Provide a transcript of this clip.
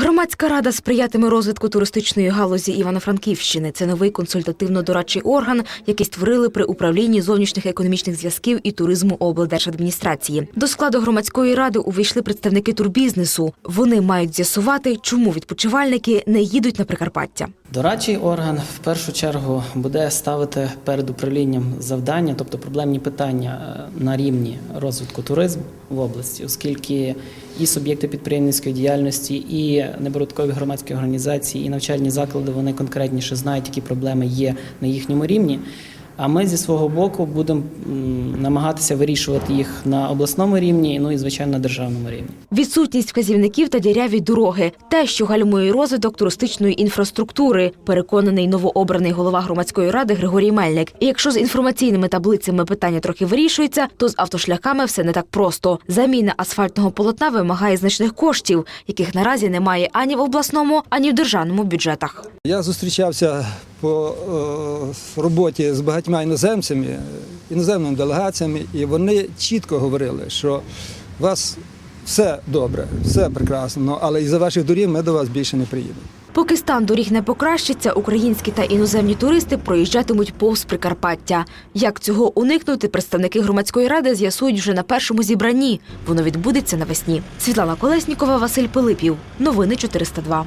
Громадська рада сприятиме розвитку туристичної галузі Івано-Франківщини. Це новий консультативно-дорадчий орган, який створили при управлінні зовнішніх економічних зв'язків і туризму облдержадміністрації. До складу громадської ради увійшли представники турбізнесу. Вони мають з'ясувати, чому відпочивальники не їдуть на Прикарпаття. Дорадчий орган в першу чергу буде ставити перед управлінням завдання, тобто проблемні питання е, на рівні розвитку туризму в області, оскільки і суб'єкти підприємницької діяльності, і небородкові громадські організації, і навчальні заклади вони конкретніше знають, які проблеми є на їхньому рівні. А ми зі свого боку будемо намагатися вирішувати їх на обласному рівні, ну і звичайно на державному рівні. Відсутність вказівників та діряві дороги те, що гальмує розвиток туристичної інфраструктури, переконаний новообраний голова громадської ради Григорій Мельник. І якщо з інформаційними таблицями питання трохи вирішується, то з автошляхами все не так просто. Заміна асфальтного полотна вимагає значних коштів, яких наразі немає ані в обласному, ані в державному бюджетах. Я зустрічався по е, роботі з багатьма іноземцями, іноземними делегаціями, і вони чітко говорили, що у вас все добре, все прекрасно, але із-за ваших доріг ми до вас більше не приїдемо. Поки стан доріг не покращиться, українські та іноземні туристи проїжджатимуть повз Прикарпаття. Як цього уникнути, представники громадської ради з'ясують вже на першому зібранні. Воно відбудеться навесні. Світлана Колеснікова, Василь Пилипів. Новини 402.